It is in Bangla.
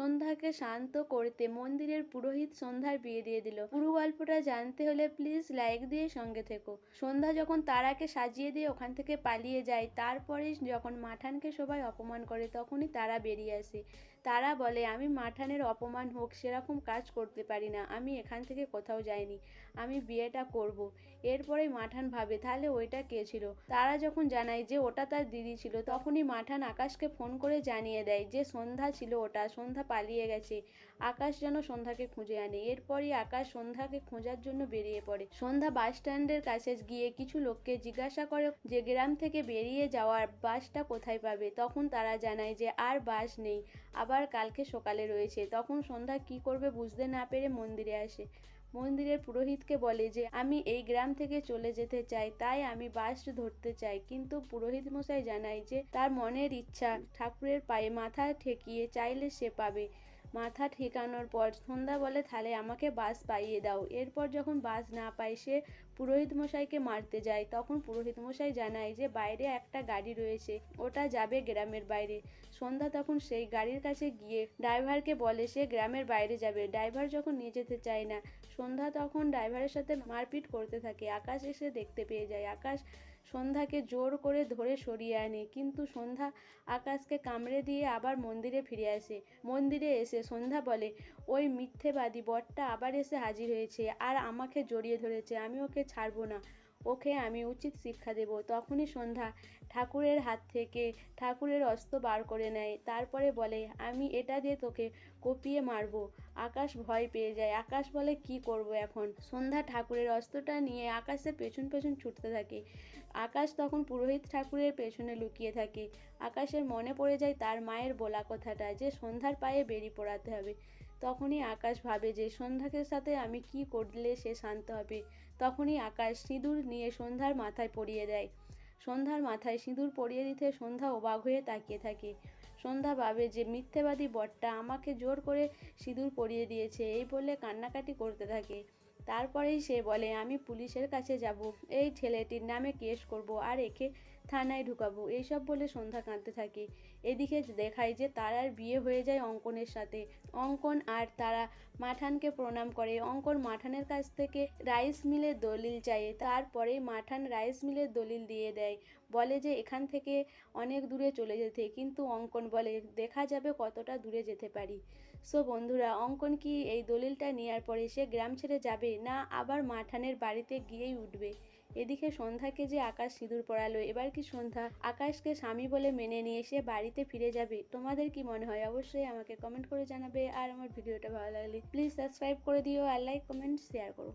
সন্ধ্যাকে শান্ত করতে মন্দিরের পুরোহিত সন্ধ্যার বিয়ে দিয়ে দিল। পুরো গল্পটা জানতে হলে প্লিজ লাইক দিয়ে সঙ্গে থেকো। সন্ধ্যা যখন তারাকে সাজিয়ে দিয়ে ওখান থেকে পালিয়ে যায়, তারপরে যখন মাঠানকে সবাই অপমান করে, তখনই তারা বেরিয়ে আসে। তারা বলে, আমি মাঠানের অপমান হোক, সেরকম কাজ করতে পারি না। আমি এখান থেকে কোথাও যাইনি। আমি বিয়েটা করব। এরপরে মাঠান ভাবে, তাহলে ওইটা কে ছিল? তারা যখন জানায় যে ওটা তার দিদি ছিল, তখনই মাঠান আকাশকে ফোন করে জানিয়ে দেয় যে সন্ধ্যা ছিল ওটা। সন্ধ্যা পালিয়ে গেছে। আকাশ যেন সন্ধ্যাকে খুঁজে আনে। এরপরই আকাশ সন্ধ্যাকে খোঁজার জন্য বেরিয়ে পড়ে। সন্ধ্যা বাস স্ট্যান্ডের কাছে গিয়ে কিছু লোককে জিজ্ঞাসা করে যে, গ্রাম থেকে বেরিয়ে যাওয়ার বাসটা কোথায় পাবে? তখন তারা জানায় যে, আর বাস নেই। আবার কালকে সকালে রয়েছে। তখন সন্ধ্যা কি করবে বুঝতে না পেরে মন্দিরে আসে। মন্দিরের পুরোহিতকে বলে যে, আমি এই গ্রাম থেকে চলে যেতে চাই, তাই আমি বাস ধরতে চাই। কিন্তু পুরোহিত মশাই জানায় যে, তার মনের ইচ্ছা ঠাকুরের পায়ে মাথা ঠেকিয়ে চাইলে সে পাবে। মাথা ঠেকানোর পর সন্ধ্যা বলে, তাহলে আমাকে বাস পাইয়ে দাও। এরপর যখন বাস না পায়, সে পুরোহিত মশাইকে মারতে যায়। তখন পুরোহিত মশাই জানায় যে, বাইরে একটা গাড়ি রয়েছে, ওটা যাবে গ্রামের বাইরে। সন্ধ্যা তখন সেই গাড়ির কাছে গিয়ে ড্রাইভারকে বলে, সে গ্রামের বাইরে যাবে। ড্রাইভার যখন নিয়ে যেতে চায় না, সন্ধ্যা তখন ড্রাইভারের সাথে মারপিট করতে থাকে। আকাশ এসে দেখতে পেয়ে যায়। আকাশ সন্ধ্যাকে জোর করে ধরে সরিয়ে আনে। কিন্তু সন্ধ্যা আকাশকে কামড়ে দিয়ে আবার মন্দিরে ফিরে আসে। মন্দিরে এসে সন্ধ্যা বলে, ওই মিথ্যেবাদী বরটা আবার এসে হাজির হয়েছে আর আমাকে জড়িয়ে ধরেছে। আমি ওকে ছাড়বো না। ওকে আমি উচিত শিক্ষা দেব। তখনই সন্ধ্যা ঠাকুরের হাত থেকে ঠাকুরের অস্ত্র বার করে নেয়। তারপরে বলে, আমি এটা দিয়ে তোকে কপিয়ে মারবো। আকাশ ভয় পেয়ে যায়। আকাশ বলে, কি করব এখন? সন্ধ্যা ঠাকুরের অস্ত্রটা নিয়ে আকাশের পেছন পেছন ছুটতে থাকে। আকাশ তখন পুরোহিত ঠাকুরের পেছনে লুকিয়ে থাকে। আকাশের মনে পড়ে যায় তার মায়ের বলা কথাটা যে সন্ধ্যার পায়ে বেরিয়ে পড়াতে হবে। তখনই আকাশ ভাবে যে সন্ধ্যাকে সাথে আমি কি করলে সে শান্ত হবে? তখনই আকাশ সিঁদুর নিয়ে সন্ধ্যার মাথায় পরিয়ে দেয়। সন্ধ্যার মাথায় সিঁদুর পরিয়ে দিতে সন্ধ্যা অবাক হয়ে তাকিয়ে থাকে। সন্ধ্যা ভাবে যে মিথ্যেবাদী বটটা আমাকে জোর করে সিঁদুর পরিয়ে দিয়েছে, এই বলে কান্নাকাটি করতে থাকে। তারপরেই সে বলে, আমি পুলিশের কাছে যাব। এই ছেলেটির নামে কেস করব। আর একে থানায় ঢুকাবো এইসব বলে সন্ধ্যা কাঁদতে থাকে। এদিকে দেখায় যে তারার বিয়ে হয়ে যায় অঙ্কনের সাথে। অঙ্কন আর তারা মাঠানকে প্রণাম করে। অঙ্কন মাঠানের কাছ থেকে রাইস মিলের দলিল চায়। তারপরে মাঠান রাইস মিলের দলিল দিয়ে দেয়। বলে যে এখান থেকে অনেক দূরে চলে যেতে। কিন্তু অঙ্কন বলে, দেখা যাবে কতটা দূরে যেতে পারি। সো বন্ধুরা, অঙ্কন কি এই দলিলটা নেওয়ার পরে সে গ্রাম ছেড়ে যাবে না আবার মাঠানের বাড়িতে গিয়েই উঠবে? এদিকে সন্ধ্যাকে যে আকাশ সিঁদুর পড়ালো এবার কি সন্ধ্যা? আকাশকে স্বামী বলে মেনে নিয়ে সে বাড়িতে ফিরে যাবে। তোমাদের কি মনে হয়? অবশ্যই আমাকে কমেন্ট করে জানাবে। আর আমার ভিডিওটা ভালো লাগলে প্লিজ সাবস্ক্রাইব করে দিও আর লাইক কমেন্ট শেয়ার করো।